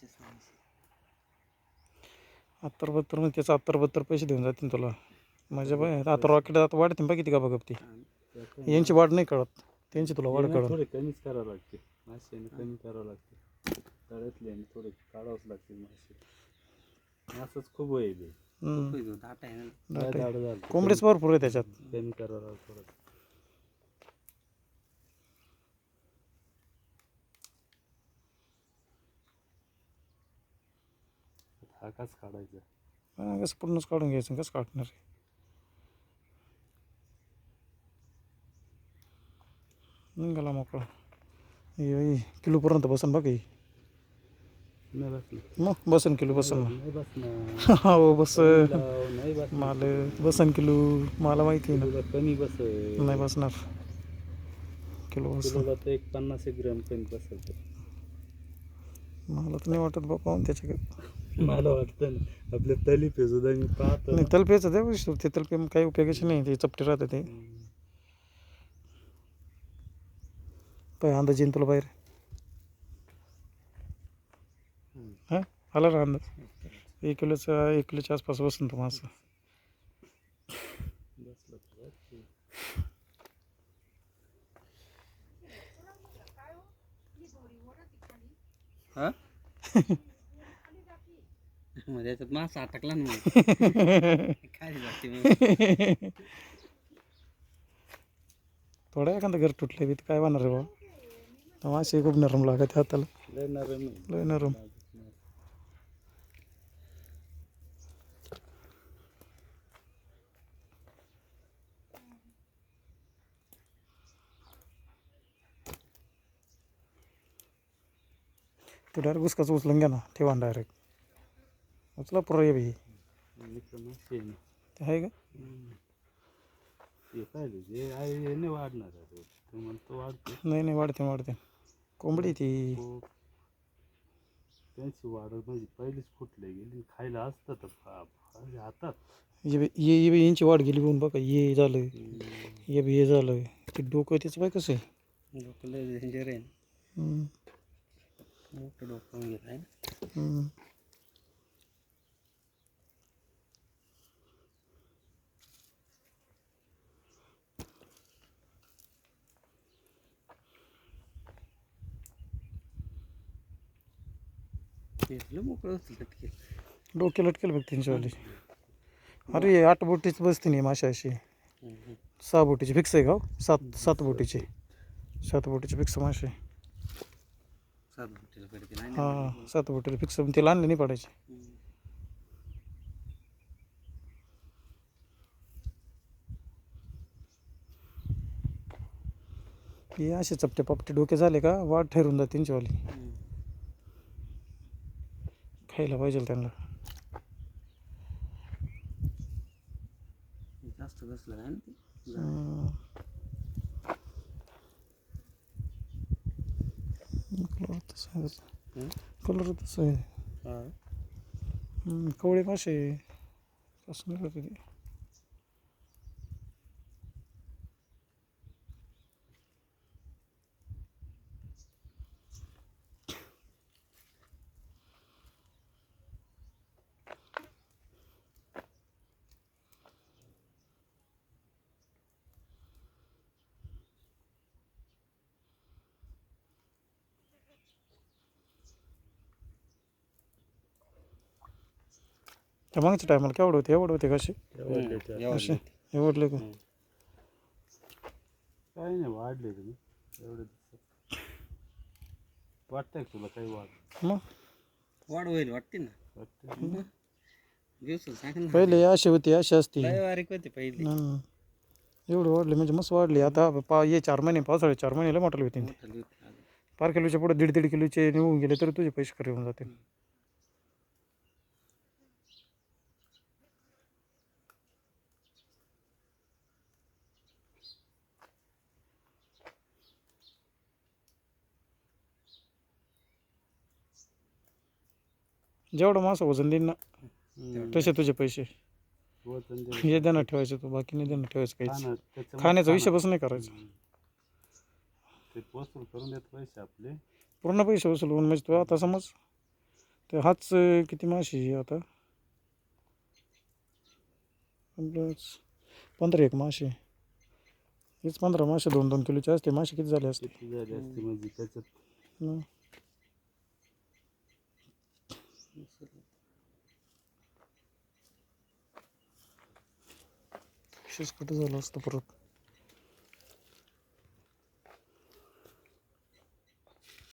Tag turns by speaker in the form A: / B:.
A: करायचेच नाही
B: अत्तर बत्तर म्हणजे त्याचं अत्तर बत्तर पैसे देऊन जातील तुला. मजा बाय आता रॉकेट आता वाढते बघ किती का बघ ती. यांची वाढ नाही कळत. त्यांची तुला वाढ कळत.
C: थोडे कमीच करावं लागते. मासे कमी करावं लागते. तळ्यातले आणि थोडे काढावंच लागते मासे. असंच खूप होईल
B: कोंबडीच भरपूर आहे त्याच्यात.
C: कमी करावं लागतं हा काच काढायचा?
B: हा, कसं पूर्णच काढून घ्यायचं कसं काढणार? आहे? निघाला मोकळा. किलोपर्यंत बसन बघ
C: नाही बसलं
B: मग बसन किलो बसन. हो बस. माल बसन किलो मला माहिती आहे
C: तुला कमी बस.
B: ना नाही बसणार. किलो बस
C: किलोला तर एक पन्नास एक ग्रॅम कमी बसत
B: मला तर नाही वाटत बापा त्याच्याकडे.
C: मला वाटतं ना आपल्या तली पे सुद्धा मी पाहतो.
B: नाही तलपेचं ते वस्तू ते तलपे काही उपयोगाचे नाही ते चपटे राहते ते. पाय अंदाज येईन तुला बाहेर. हां? आला ना अंदाज. एक किलोचा एक किलोच्या आसपास बसून तो मासा.
A: हा? मग त्याच्यात मासा अटकला ना मग. खाली जाते मग?
B: थोडं एखादं घर तुटले बी तर काय होणार रे बाबा मासे खूप नरम लागत हाताला.
C: लय नरम आहे.
B: लय नरम. तू डायरेक्ट उसकाच उचलून घ्या ना ठेवा डायरेक्ट उचला पुरा ये बाई
C: इकडं मासे आहे.
B: ते का
C: हे। पाहिलं जे आहे हे वाढणार आहे तो. तो म्हणतो वाढते
B: नाही नाही वाढते वाढते। कोंबडी ती
C: तो त्यांची वाढ म्हणजे पहिलीच फुटले गेली खायला असतं तर बाप, हातात
B: ये ये यांची वाढ गेली बघून बघा ये झालं ये बी हे झालं ते डोकं त्याचं बाय कसं आहे?
A: डोकं डेंजर आहे.
B: हम्म,
A: मोठं डोकं गेलं आहे. ना
B: हम्म.
A: ते लय मोकळं होतं लटके.
B: डोके लटकेल बघ त्यांच्यावाली अरे आठ बोटीच बसते नाही माशा अशी सहा बोटीची फिक्स आहे का हो? सात सात बोटीची. सात बोटीची फिक्स मासे
A: सात हॉटेल पडते नाही
B: हां सात बोटीला फिक्स तिला आणले नाही पडायचे. हे असे चपटे पपटे डोके झाले का? वाढ ठरून जाते त्यांच्यावाली खायला पाहिजे त्यांना.
A: जास्त ना ते.
B: कलर तसा आहे. कलर तसं आहे.
A: हा.
B: हम्म, कवळे मासे कसं नाही ते. त्या मागच्या टायमाला केवढे होते एवढे होते कसे? असे? एवढले का?
C: काय नाही वाढले तुम्ही. एवढे दिवसात वाटतंय का तुला काही वाढ?
B: मग?
A: वाढ होईल वाटते ना.
C: वाटतंय.
A: दिवस सांग ना.
B: पहिले असे होते असे असते.
A: लय बारीक होते पहिले?
B: हम्म. एवढे वाढले म्हणजे मस्त वाढले. आता पा ये चार महिने पावसाळे चार महिने होते ते.
A: मोठाले होते. अजून.
B: पार किलोच्या पुढे दीड दीड किलोचे निघून गेले तरी तुझे पैसे खरे होऊन जातील. जेवढं मासं वजन देईन ना. तसे तुझे पैसे. हे देणं ठेवायचं तू बाकी नाही देणं ठेवायचं काहीच. खाण्याचा. बस नाही करायचा.
C: ते आपले.
B: पूर्ण पैसे वसूल होऊन म्हणजे तू आता समज तर हाच किती माशी आहे आता? पंधरा एक मासे हेच पंधरा मासे दोन दोन किलोचे असते. मासे किती झाले असते?
C: किती झाली असते म्हणजे